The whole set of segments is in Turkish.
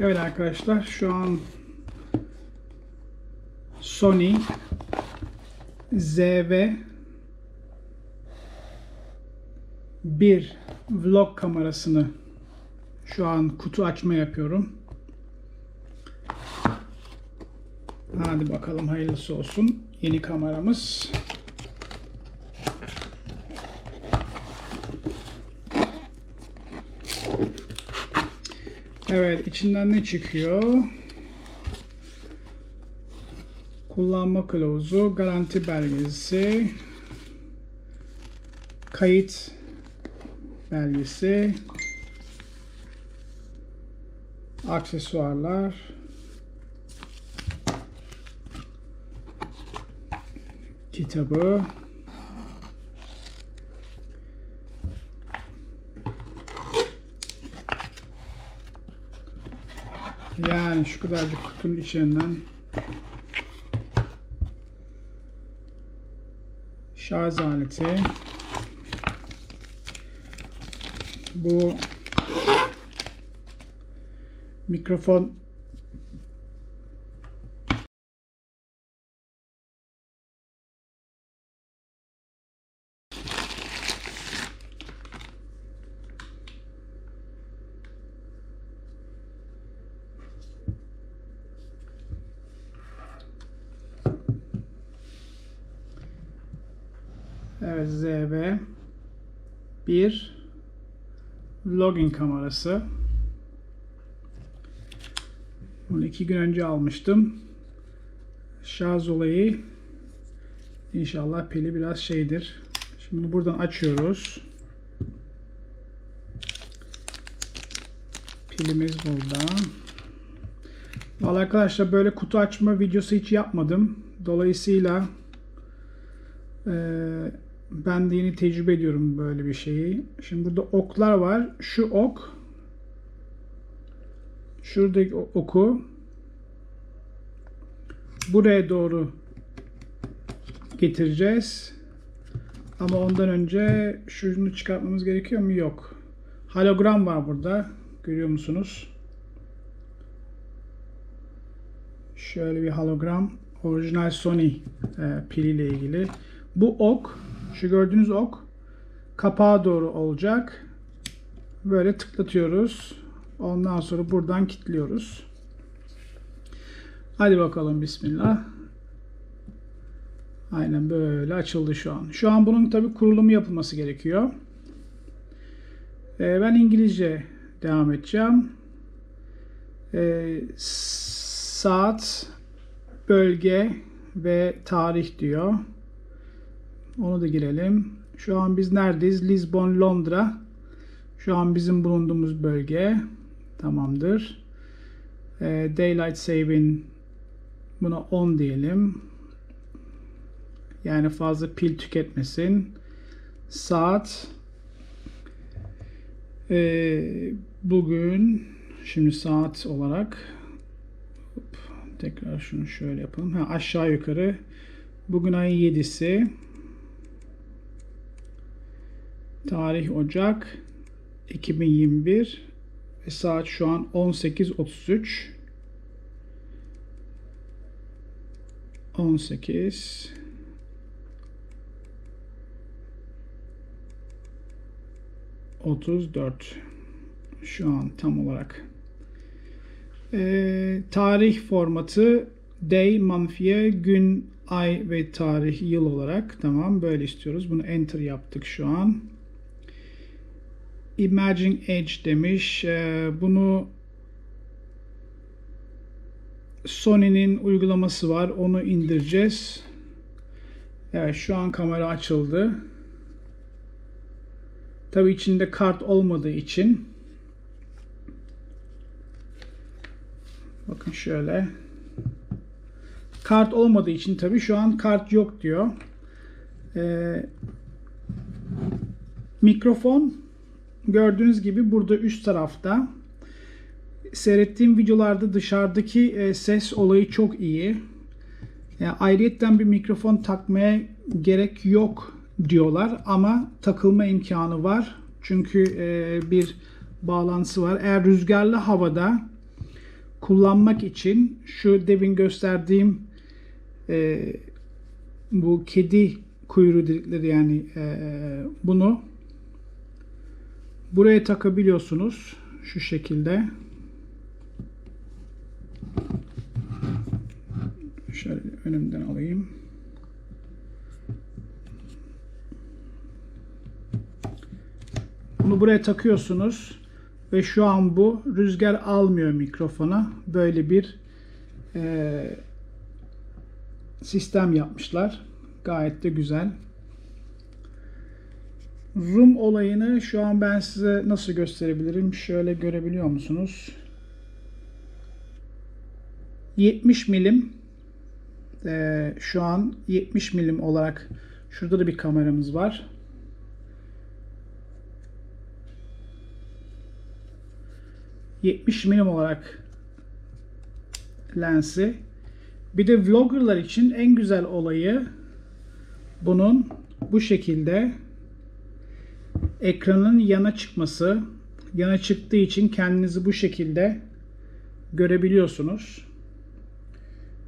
Evet arkadaşlar şu an Sony ZV 1 vlog kamerasını şu an kutu açma yapıyorum. Hadi bakalım hayırlısı olsun. Yeni kameramız. Evet, içinden ne çıkıyor? Kullanma kılavuzu, garanti belgesi, kayıt belgesi, aksesuarlar, kitabı, Yani şu kadarcık kutunun içinden şarj aleti. Bu mikrofon Evet ZV 1 vlogging kamerası. Bunu iki gün önce almıştım. Şarj olayı inşallah pili biraz şeydir. Şimdi buradan açıyoruz. Pilimiz burada. Vallahi arkadaşlar böyle kutu açma videosu hiç yapmadım. Dolayısıyla eee ben de yeni tecrübe ediyorum böyle bir şeyi. Şimdi burada oklar var. Şu ok şuradaki oku buraya doğru getireceğiz. Ama ondan önce şunu çıkartmamız gerekiyor mu? Yok. Hologram var burada. Görüyor musunuz? Şöyle bir hologram. Orijinal Sony e, piliyle ilgili. Bu ok şu gördüğünüz ok kapağa doğru olacak. Böyle tıklatıyoruz. Ondan sonra buradan kilitliyoruz. Hadi bakalım bismillah. Aynen böyle açıldı şu an. Şu an bunun tabi kurulumu yapılması gerekiyor. Ee, ben İngilizce devam edeceğim. Ee, saat, bölge ve tarih diyor. Onu da girelim. Şu an biz neredeyiz? Lisbon, Londra. Şu an bizim bulunduğumuz bölge. Tamamdır. E, Daylight Saving buna 10 diyelim. Yani fazla pil tüketmesin. Saat e, bugün şimdi saat olarak hop, tekrar şunu şöyle yapalım. Ha, aşağı yukarı bugün ayın 7'si Tarih Ocak 2021 ve saat şu an 18.33 18 34 şu an tam olarak. Ee, tarih formatı day, monthye, gün, ay ve tarih, yıl olarak. Tamam böyle istiyoruz. Bunu enter yaptık şu an. Emerging Edge demiş. Ee, bunu Sony'nin uygulaması var. Onu indireceğiz. Evet şu an kamera açıldı. Tabi içinde kart olmadığı için bakın şöyle kart olmadığı için tabi şu an kart yok diyor. Ee, mikrofon gördüğünüz gibi burada üst tarafta seyrettiğim videolarda dışarıdaki e, ses olayı çok iyi. Yani ayrıyetten bir mikrofon takmaya gerek yok diyorlar ama takılma imkanı var. Çünkü e, bir bağlantısı var. Eğer rüzgarlı havada kullanmak için şu devin gösterdiğim e, bu kedi kuyruğu dedikleri yani e, bunu buraya takabiliyorsunuz şu şekilde. Şöyle önümden alayım. Bunu buraya takıyorsunuz ve şu an bu rüzgar almıyor mikrofona. Böyle bir e, sistem yapmışlar. Gayet de güzel. Zoom olayını şu an ben size nasıl gösterebilirim? Şöyle görebiliyor musunuz? 70 milim e, şu an 70 milim olarak şurada da bir kameramız var. ...70 milim olarak lensi. Bir de vloggerlar için en güzel olayı bunun bu şekilde ekranın yana çıkması. Yana çıktığı için kendinizi bu şekilde görebiliyorsunuz.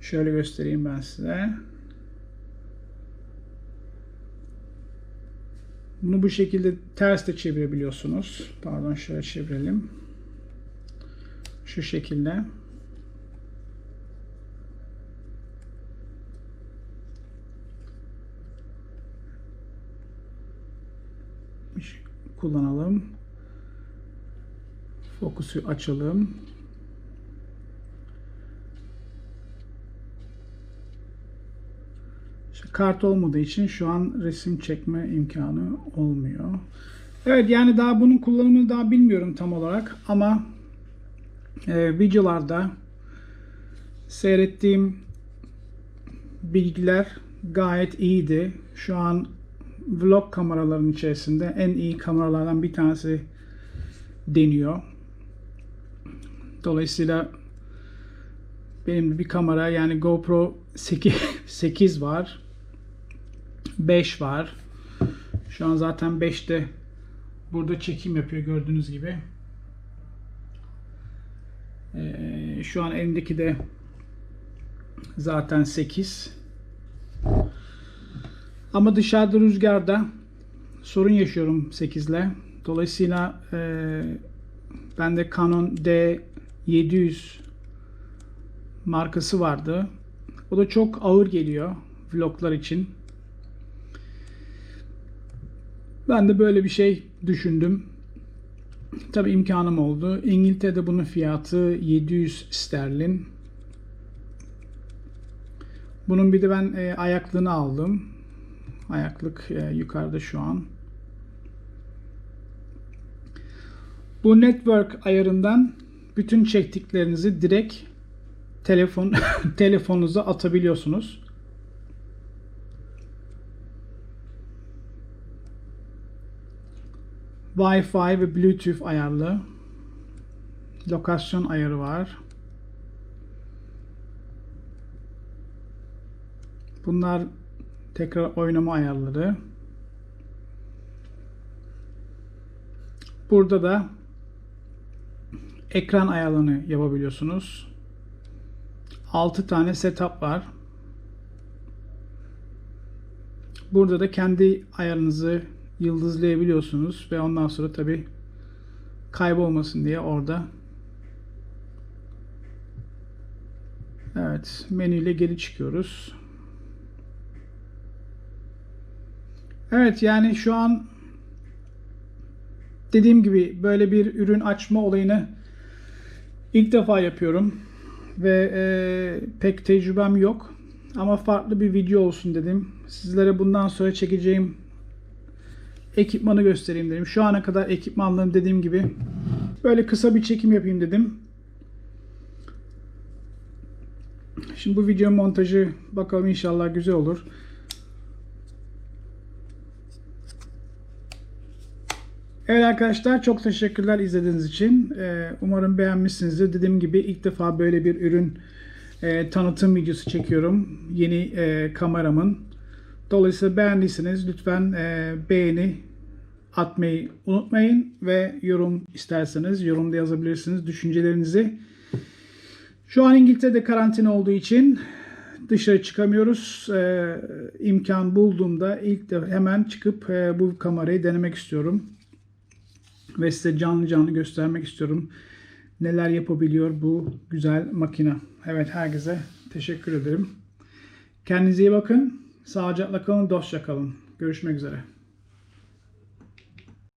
Şöyle göstereyim ben size. Bunu bu şekilde ters de çevirebiliyorsunuz. Pardon şöyle çevirelim. Şu şekilde. Kullanalım. Fokusu açalım. İşte kart olmadığı için şu an resim çekme imkanı olmuyor. Evet yani daha bunun kullanımını daha bilmiyorum tam olarak ama e, videolarda seyrettiğim bilgiler gayet iyiydi. Şu an vlog kameraların içerisinde en iyi kameralardan bir tanesi deniyor. Dolayısıyla benim bir kamera yani GoPro 8, 8 var. 5 var. Şu an zaten 5'te burada çekim yapıyor gördüğünüz gibi. Ee, şu an elimdeki de zaten 8. Ama dışarıda rüzgarda sorun yaşıyorum 8 ile. Dolayısıyla e, bende Canon D700 markası vardı. O da çok ağır geliyor vloglar için. Ben de böyle bir şey düşündüm. Tabi imkanım oldu. İngiltere'de bunun fiyatı 700 sterlin. Bunun bir de ben e, ayaklığını aldım. Ayaklık e, yukarıda şu an. Bu network ayarından bütün çektiklerinizi direkt telefon telefonunuza atabiliyorsunuz. Wi-Fi ve Bluetooth ayarlı. Lokasyon ayarı var. Bunlar tekrar oynama ayarları. Burada da ekran ayarlarını yapabiliyorsunuz. 6 tane setup var. Burada da kendi ayarınızı yıldızlayabiliyorsunuz ve ondan sonra tabi kaybolmasın diye orada Evet menüyle geri çıkıyoruz. Evet yani şu an dediğim gibi böyle bir ürün açma olayını ilk defa yapıyorum ve e, pek tecrübem yok ama farklı bir video olsun dedim. Sizlere bundan sonra çekeceğim ekipmanı göstereyim dedim. Şu ana kadar ekipmanlarım dediğim gibi böyle kısa bir çekim yapayım dedim. Şimdi bu video montajı bakalım inşallah güzel olur. Evet arkadaşlar çok teşekkürler izlediğiniz için. Ee, umarım beğenmişsinizdir. Dediğim gibi ilk defa böyle bir ürün e, tanıtım videosu çekiyorum. Yeni e, kameramın. Dolayısıyla beğendiyseniz lütfen e, beğeni atmayı unutmayın ve yorum isterseniz yorumda yazabilirsiniz düşüncelerinizi. Şu an İngiltere'de karantina olduğu için dışarı çıkamıyoruz. Ee, imkan bulduğumda ilk de hemen çıkıp bu kamerayı denemek istiyorum. Ve size canlı canlı göstermek istiyorum. Neler yapabiliyor bu güzel makine. Evet herkese teşekkür ederim. Kendinize iyi bakın. Sağlıcakla kalın, dostça kalın. Görüşmek üzere.